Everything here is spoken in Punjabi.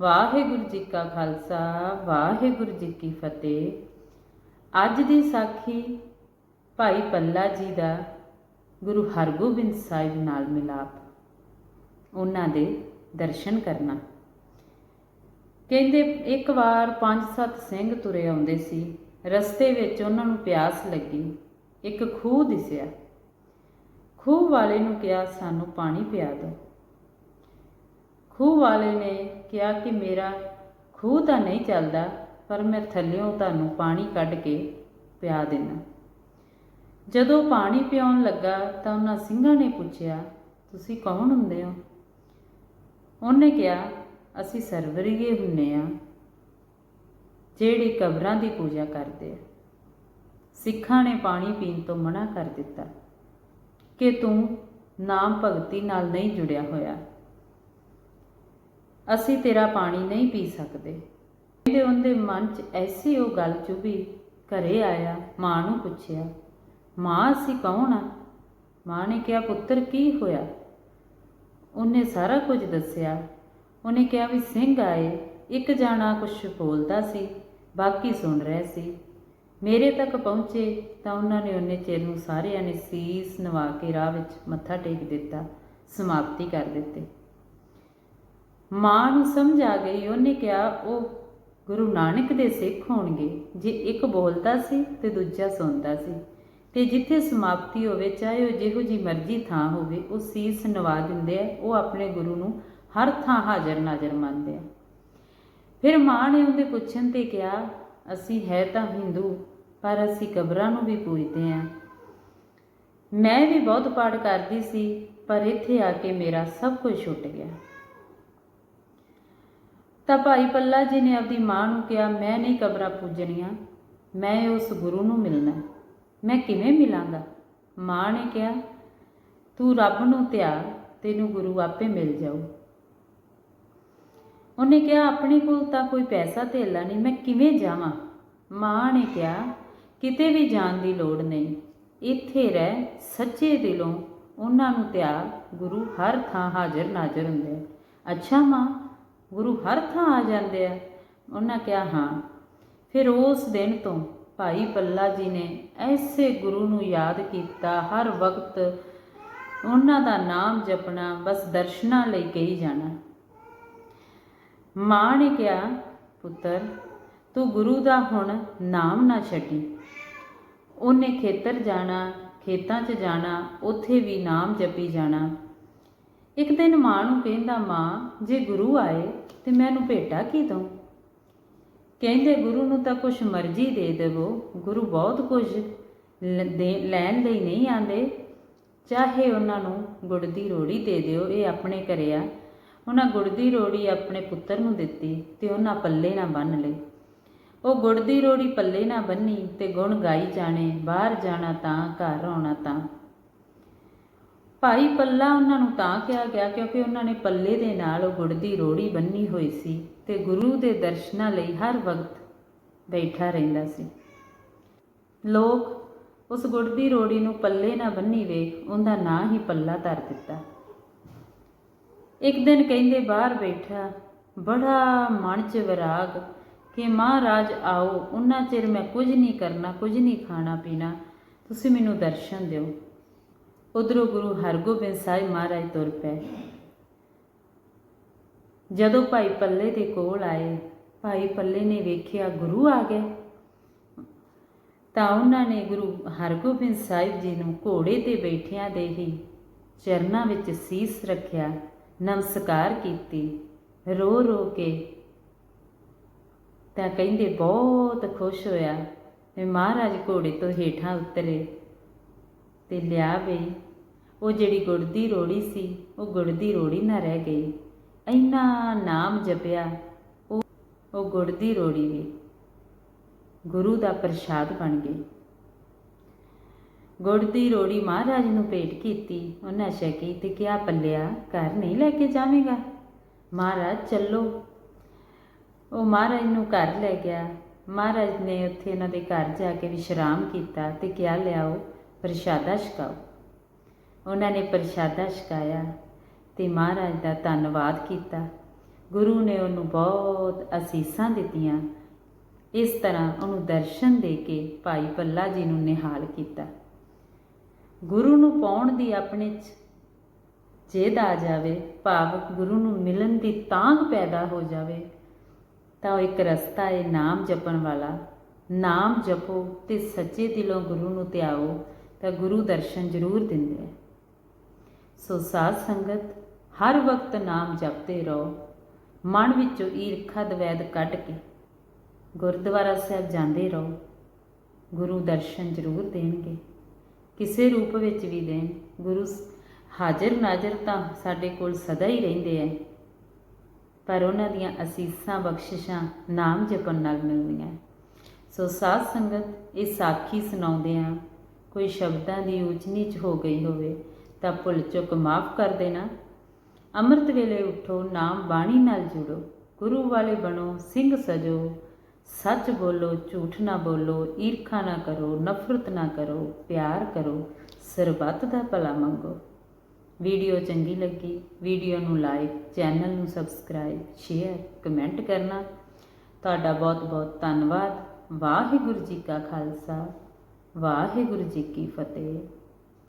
ਵਾਹਿਗੁਰੂ ਜੀ ਕਾ ਖਾਲਸਾ, ਵਾਹਿਗੁਰੂ ਜੀ ਕੀ ਫਤਿਹ। ਅੱਜ ਦੀ ਸਾਖੀ ਭਾਈ ਪੱਲਾ ਜੀ ਦਾ ਗੁਰੂ ਹਰਗੋਬਿੰਦ ਸਾਹਿਬ ਨਾਲ ਮਿਲਾਪ, ਉਹਨਾਂ ਦੇ ਦਰਸ਼ਨ ਕਰਨਾ। ਕਹਿੰਦੇ, ਇੱਕ ਵਾਰ ਪੰਜ ਸੱਤ ਸਿੰਘ ਤੁਰੇ ਆਉਂਦੇ ਸੀ, ਰਸਤੇ ਵਿੱਚ ਉਹਨਾਂ ਨੂੰ ਪਿਆਸ ਲੱਗੀ, ਇੱਕ ਖੂਹ ਦਿਸਿਆ। ਖੂਹ ਵਾਲੇ ਨੂੰ ਕਿਹਾ, ਸਾਨੂੰ ਪਾਣੀ ਪਿਆ ਦਿਓ। ਖੂਹ ਵਾਲੇ ਨੇ ਕਿਹਾ ਕਿ ਮੇਰਾ ਖੂਹ ਤਾਂ ਨਹੀਂ ਚੱਲਦਾ, ਪਰ ਮੈਂ ਥੱਲਿਓਂ ਤੁਹਾਨੂੰ ਪਾਣੀ ਕੱਢ ਕੇ ਪਿਆ ਦੇਣਾ ਜਦੋਂ ਪਾਣੀ ਪਿਆਉਣ ਲੱਗਾ ਤਾਂ ਉਹਨਾਂ ਸਿੰਘਾਂ ਨੇ ਪੁੱਛਿਆ, ਤੁਸੀਂ ਕੌਣ ਹੁੰਦੇ ਹੋ? ਉਹਨੇ ਕਿਹਾ, ਅਸੀਂ ਸਰਵਰੀਏ ਹੁੰਨੇ ਆ, ਜਿਹੜੇ ਕਬਰਾਂ ਦੀ ਪੂਜਾ ਕਰਦੇ ਆ। ਸਿੱਖਾਂ ਨੇ ਪਾਣੀ ਪੀਣ ਤੋਂ ਮਨਾ ਕਰ ਦਿੱਤਾ ਕਿ ਤੂੰ ਨਾਮ ਭਗਤੀ ਨਾਲ ਨਹੀਂ ਜੁੜਿਆ ਹੋਇਆ। ਅਸੀਂ ਤੇਰਾ ਪਾਣੀ ਨਹੀਂ ਪੀ ਸਕਦੇ। ਕਹਿੰਦੇ ਉਹਦੇ ਮਨ 'ਚ ਐਸੀ ਉਹ ਗੱਲ ਚੁਭੀ, ਘਰੇ ਆਇਆ, ਮਾਂ ਨੂੰ ਪੁੱਛਿਆ, ਮਾਂ, ਅਸੀਂ ਕੌਣ ਆ? ਮਾਂ ਨੇ ਕਿਹਾ, ਪੁੱਤਰ, ਕੀ ਹੋਇਆ? ਉਹਨੇ ਸਾਰਾ ਕੁਝ ਦੱਸਿਆ। ਉਹਨੇ ਕਿਹਾ ਵੀ ਸਿੰਘ ਆਏ, ਇੱਕ ਜਾਣਾ ਕੁਝ ਬੋਲਦਾ ਸੀ, ਬਾਕੀ ਸੁਣ ਰਹੇ ਸੀ। ਮੇਰੇ ਤੱਕ ਪਹੁੰਚੇ ਤਾਂ ਉਹਨਾਂ ਨੇ ਉਹਨੇ ਚਿਰ ਨੂੰ ਸਾਰਿਆਂ ਨੇ ਸੀਸ ਨਵਾ ਕੇ ਰਾਹ ਵਿੱਚ ਮੱਥਾ ਟੇਕ ਦਿੱਤਾ, ਸਮਾਪਤੀ ਕਰ ਦਿੱਤੀ। ਮਾਂ ਨੂੰ ਸਮਝ ਆ ਗਈ, ਉਹਨੇ ਕਿਹਾ, ਉਹ ਗੁਰੂ ਨਾਨਕ ਦੇ ਸਿੱਖ ਹੋਣਗੇ। ਜੇ ਇੱਕ ਬੋਲਦਾ ਸੀ ਤੇ ਦੂਜਾ ਸੁਣਦਾ ਸੀ। ਤੇ ਜਿੱਥੇ ਸਮਾਪਤੀ ਹੋਵੇ, ਚਾਹੇ ਉਹ ਜਿਹੋ ਜੀ ਮਰਜ਼ੀ ਥਾਂ ਹੋਵੇ, ਉਹ ਸੀਸ ਨਵਾ ਦਿੰਦੇ ਆ, ਉਹ ਆਪਣੇ ਗੁਰੂ ਨੂੰ ਹਰ ਥਾਂ ਹਾਜ਼ਰ ਨਾਜ਼ਰ ਮੰਨਦੇ ਆ। ਫਿਰ ਮਾਂ ਨੇ ਉਹਦੇ ਪੁੱਛਣ ਤੇ ਕਿਹਾ, ਅਸੀਂ ਹੈ ਤਾਂ ਹਿੰਦੂ ਪਰ ਅਸੀਂ ਕਬਰਾਂ ਨੂੰ ਵੀ ਪੂਜਦੇ ਆ। ਮੈਂ ਵੀ ਬਹੁਤ ਪਾਠ ਕਰਦੀ ਸੀ, ਪਰ ਇੱਥੇ ਆ ਕੇ ਮੇਰਾ ਸਭ ਕੁਝ ਛੁੱਟ ਗਿਆ। ਤਾਂ ਭਾਈ ਪੱਲਾ ਜੀ ਨੇ ਆਪਦੀ ਮਾਂ ਨੂੰ ਕਿਹਾ, ਮੈਂ ਨਹੀਂ ਕਬਰਾਂ ਪੂਜਣੀਆਂ, ਮੈਂ ਉਸ ਗੁਰੂ ਨੂੰ ਮਿਲਣਾ ਮੈਂ ਕਿਵੇਂ ਮਿਲਾਂਗਾ? ਮਾਂ ਨੇ ਕਿਹਾ, ਤੂੰ ਰੱਬ ਨੂੰ ਧਿਆ ਤੈਨੂੰ ਗੁਰੂ ਆਪੇ ਮਿਲ ਜਾਊ। ਉਹਨੇ ਕਿਹਾ, ਆਪਣੇ ਕੋਲ ਤਾਂ ਕੋਈ ਪੈਸਾ ਧੇਲਾ ਨਹੀਂ, ਮੈਂ ਕਿਵੇਂ ਜਾਵਾਂ? ਮਾਂ ਨੇ ਕਿਹਾ, ਕਿਤੇ ਵੀ ਜਾਣ ਦੀ ਲੋੜ ਨਹੀਂ। ਇੱਥੇ ਰਹਿ, ਸੱਚੇ ਦਿਲੋਂ ਉਹਨਾਂ ਨੂੰ ਧਿਆ ਗੁਰੂ ਹਰ ਥਾਂ ਹਾਜ਼ਰ ਨਾਜ਼ਰ ਹੁੰਦੇ ਆ। ਅੱਛਾ ਮਾਂ ਗੁਰੂ ਹਰ ਥਾਂ ਆ ਜਾਂਦੇ ਆ। ਉਹਨਾਂ ਕਿਹਾ, ਹਾਂ। ਫਿਰ ਉਸ ਦਿਨ ਤੋਂ ਭਾਈ ਪੱਲਾ ਜੀ ਨੇ ਐਸੇ ਗੁਰੂ ਨੂੰ ਯਾਦ ਕੀਤਾ, ਹਰ ਵਕਤ ਉਹਨਾਂ ਦਾ ਨਾਮ ਜਪਣਾ, ਬਸ ਦਰਸ਼ਨਾਂ ਲਈ ਕਹੀ ਜਾਣਾ। ਮਾਂ ਨੇ ਕਿਹਾ, ਪੁੱਤਰ, ਤੂੰ ਗੁਰੂ ਦਾ ਹੁਣ ਨਾਮ ਨਾ ਛੱਡੀ। ਉਹਨੇ ਖੇਤਰ ਜਾਣਾ, ਖੇਤਾਂ 'ਚ ਜਾਣਾ, ਉੱਥੇ ਵੀ ਨਾਮ ਜਪੀ ਜਾਣਾ। ਇੱਕ ਦਿਨ ਮਾਂ ਨੂੰ ਕਹਿੰਦਾ, ਮਾਂ, ਜੇ ਗੁਰੂ ਆਏ ਤੇ ਮੈਨੂੰ ਭੇਟਾ ਕੀ ਦਊਂ? ਕਹਿੰਦੇ, ਗੁਰੂ ਨੂੰ ਤਾਂ ਕੁਛ ਮਰਜ਼ੀ ਦੇ ਦੇਵੋ, ਗੁਰੂ ਬਹੁਤ ਕੁਝ ਲੈਣ ਲਈ ਨਹੀਂ ਆਂਦੇ। ਚਾਹੇ ਉਹਨਾਂ ਨੂੰ ਗੁੜ ਦੀ ਰੋੜੀ ਦੇ ਦਿਓ, ਇਹ ਆਪਣੇ ਘਰੇ ਆ। ਉਹਨਾਂ ਗੁੜ ਦੀ ਰੋੜੀ ਆਪਣੇ ਪੁੱਤਰ ਨੂੰ ਦਿੱਤੀ ਤੇ ਉਹਨਾਂ ਪੱਲੇ ਨਾ ਬੰਨ ਲਈ ਉਹ ਗੁੜ ਦੀ ਰੋੜੀ ਪੱਲੇ ਨਾ ਬੰਨੀ ਤੇ ਗੁਣ ਗਾਈ ਜਾਣੇ, ਬਾਹਰ ਜਾਣਾ ਤਾਂ, ਘਰ ਆਉਣਾ ਤਾਂ। ਭਾਈ ਪੱਲਾ ਉਹਨਾਂ ਨੂੰ ਤਾਂ ਕਿਹਾ ਗਿਆ ਕਿਉਂਕਿ ਉਹਨਾਂ ਨੇ ਪੱਲੇ ਦੇ ਨਾਲ ਉਹ ਗੁੜ ਦੀ ਰੋੜੀ ਬੰਨੀ ਹੋਈ ਸੀ ਤੇ ਗੁਰੂ ਦੇ ਦਰਸ਼ਨਾਂ ਲਈ ਹਰ ਵਕਤ ਬੈਠਾ ਰਹਿੰਦਾ ਸੀ। ਲੋਕ ਉਸ ਗੁੜ ਦੀ ਰੋੜੀ ਨੂੰ ਪੱਲੇ ਨਾ ਬੰਨੀ ਵੇਖ ਉਹਦਾ ਨਾਂ ਹੀ ਪੱਲਾ ਧਰ ਦਿੱਤਾ। ਇੱਕ ਦਿਨ ਕਹਿੰਦੇ ਬਾਹਰ ਬੈਠਾ, ਬੜਾ ਮਨ 'ਚ ਵਿਰਾਗ ਕਿ ਮਹਾਰਾਜ ਆਓ, ਉਹਨਾਂ ਚਿਰ ਮੈਂ ਕੁਝ ਨਹੀਂ ਕਰਨਾ, ਕੁਝ ਨਹੀਂ ਖਾਣਾ ਪੀਣਾ, ਤੁਸੀਂ ਮੈਨੂੰ ਦਰਸ਼ਨ ਦਿਓ। ਉਧਰੋਂ ਗੁਰੂ ਹਰਗੋਬਿੰਦ ਸਾਹਿਬ ਮਹਾਰਾਜ ਤੁਰ ਪਏ। ਜਦੋਂ ਭਾਈ ਪੱਲੇ ਦੇ ਕੋਲ ਆਏ, ਭਾਈ ਪੱਲੇ ਨੇ ਵੇਖਿਆ ਗੁਰੂ ਆ ਗਏ। ਤਾਂ ਉਹਨਾਂ ਨੇ ਗੁਰੂ ਹਰਗੋਬਿੰਦ ਸਾਹਿਬ ਜੀ ਨੂੰ ਘੋੜੇ ਤੇ ਬੈਠਿਆਂ ਦੇ ਹੀ ਚਰਨਾਂ ਵਿੱਚ ਸੀਸ ਰੱਖਿਆ, ਨਮਸਕਾਰ ਕੀਤੀ, ਰੋ ਰੋ ਕੇ ਤਾਂ ਕਹਿੰਦੇ, ਬਹੁਤ ਖੁਸ਼ ਹੋਇਆ ਮਹਾਰਾਜ ਘੋੜੇ ਤੋਂ ਹੇਠਾਂ ਉਤਰੇ ਤੇ ਲਿਆ ਬਈ। ਉਹ ਜਿਹੜੀ ਗੁੜ ਦੀ ਰੋੜੀ ਸੀ, ਉਹ ਗੁੜ ਦੀ ਰੋੜੀ ਨਾ ਰਹਿ ਗਈ। ਇੰਨਾ ਨਾਮ ਜਪਿਆ ਉਹ ਉਹ ਗੁੜ ਦੀ ਰੋੜੀ ਵੀ। ਗੁਰੂ ਦਾ ਪ੍ਰਸ਼ਾਦ ਬਣ ਗਈ। ਗੁੜ ਦੀ ਰੋੜੀ ਮਹਾਰਾਜ ਨੂੰ ਭੇਟ ਕੀਤੀ। ਉਹਨਾਂ ਛਕੀ ਤੇ ਕਿਹਾ, ਪੱਲਿਆ, ਘਰ ਨਹੀਂ ਲੈ ਕੇ ਜਾਵੇਂਗਾ? ਮਹਾਰਾਜ, ਚੱਲੋ। ਉਹ ਮਹਾਰਾਜ ਨੂੰ ਘਰ ਲੈ ਗਿਆ। ਮਹਾਰਾਜ ਨੇ ਉੱਥੇ ਇਹਨਾਂ ਦੇ ਘਰ ਜਾ ਕੇ ਵਿਸ਼ਰਾਮ ਕੀਤਾ ਤੇ ਕਿਹਾ, ਲਿਆਓ, ਪ੍ਰਸ਼ਾਦਾ ਛਕਾਓ। ਉਹਨਾਂ ਨੇ ਪ੍ਰਸ਼ਾਦਾ ਛਕਾਇਆ ਤੇ ਮਹਾਰਾਜ ਦਾ ਧੰਨਵਾਦ ਕੀਤਾ। ਗੁਰੂ ਨੇ ਉਹਨੂੰ ਬਹੁਤ ਅਸੀਸਾਂ ਦਿੱਤੀਆਂ। ਇਸ ਤਰ੍ਹਾਂ ਉਹਨੂੰ ਦਰਸ਼ਨ ਦੇ ਕੇ ਭਾਈ ਪੱਲਾ ਜੀ ਨੂੰ ਨਿਹਾਲ ਕੀਤਾ। ਗੁਰੂ ਨੂੰ ਪਾਉਣ ਦੀ ਆਪਣੇ ਚ ਜੇਦ ਆ ਜਾਵੇ, ਭਾਵ ਗੁਰੂ ਨੂੰ ਮਿਲਣ ਦੀ ਤਾਂਘ ਪੈਦਾ ਹੋ ਜਾਵੇ, ਤਾਂ ਉਹ ਇੱਕ ਰਸਤਾ ਹੈ ਨਾਮ ਜਪਣ ਵਾਲਾ। ਨਾਮ ਜਪੋ ਤੇ ਸੱਚੇ ਦਿਲੋਂ ਗੁਰੂ ਨੂੰ ਧਿਆਓ, ਤਾਂ ਗੁਰੂ ਦਰਸ਼ਨ ਜ਼ਰੂਰ ਦਿੰਦੇ ਆ। ਸੋ ਸਾਧ ਸੰਗਤ, ਹਰ ਵਕਤ ਨਾਮ ਜਪਦੇ ਰਹੋ। ਮਨ ਵਿੱਚੋਂ ਈਰਖਾ ਦਵੈਦ ਕੱਢ ਕੇ ਗੁਰਦੁਆਰਾ ਸਾਹਿਬ ਜਾਂਦੇ ਰਹੋ। ਗੁਰੂ ਦਰਸ਼ਨ ਜ਼ਰੂਰ ਦੇਣਗੇ। ਕਿਸੇ ਰੂਪ ਵਿੱਚ ਵੀ ਦੇਣ। ਗੁਰੂ ਹਾਜ਼ਰ ਨਾਜ਼ਰ ਤਾਂ ਸਾਡੇ ਕੋਲ ਸਦਾ ਹੀ ਰਹਿੰਦੇ ਐ। ਪਰ ਉਹਨਾਂ ਦੀਆਂ ਅਸੀਸਾਂ, ਬਖਸ਼ਿਸ਼ਾਂ ਨਾਮ ਜਪਣ ਨਾਲ ਮਿਲਦੀਆਂ ਸੋ ਸਾਧ ਸੰਗਤ, ਇਹ ਸਾਖੀ ਸੁਣਾਉਂਦੇ ਆ ਕੋਈ ਸ਼ਬਦਾਂ ਦੀ ਉੱਚ ਨੀਚ ਹੋ ਗਈ ਹੋਵੇ ਤਾਂ ਭੁੱਲ ਚੁੱਕ ਮਾਫ ਕਰ ਦੇਣਾ। ਅੰਮ੍ਰਿਤ ਵੇਲੇ ਉਠੋ, ਨਾਮ ਬਾਣੀ ਨਾਲ ਜੁੜੋ। ਗੁਰੂ ਵਾਲੇ ਬਣੋ, ਸਿੰਘ ਸਜੋ। ਸੱਚ ਬੋਲੋ, ਝੂਠ ਨਾ ਬੋਲੋ, ਈਰਖਾ ਨਾ ਕਰੋ, ਨਫ਼ਰਤ ਨਾ ਕਰੋ, ਪਿਆਰ ਕਰੋ, ਸਰਬੱਤ ਦਾ ਭਲਾ ਮੰਗੋ। ਵੀਡੀਓ ਚੰਗੀ ਲੱਗੀ, ਵੀਡੀਓ ਨੂੰ ਲਾਈਕ, ਚੈਨਲ ਨੂੰ ਸਬਸਕ੍ਰਾਈਬ, ਸ਼ੇਅਰ, ਕਮੈਂਟ ਕਰਨਾ। ਤੁਹਾਡਾ ਬਹੁਤ ਬਹੁਤ ਧੰਨਵਾਦ। ਵਾਹਿਗੁਰੂ ਜੀ ਕਾ ਖਾਲਸਾ, ਵਾਹਿਗੁਰੂ ਜੀ ਕੀ ਫਤਿਹ।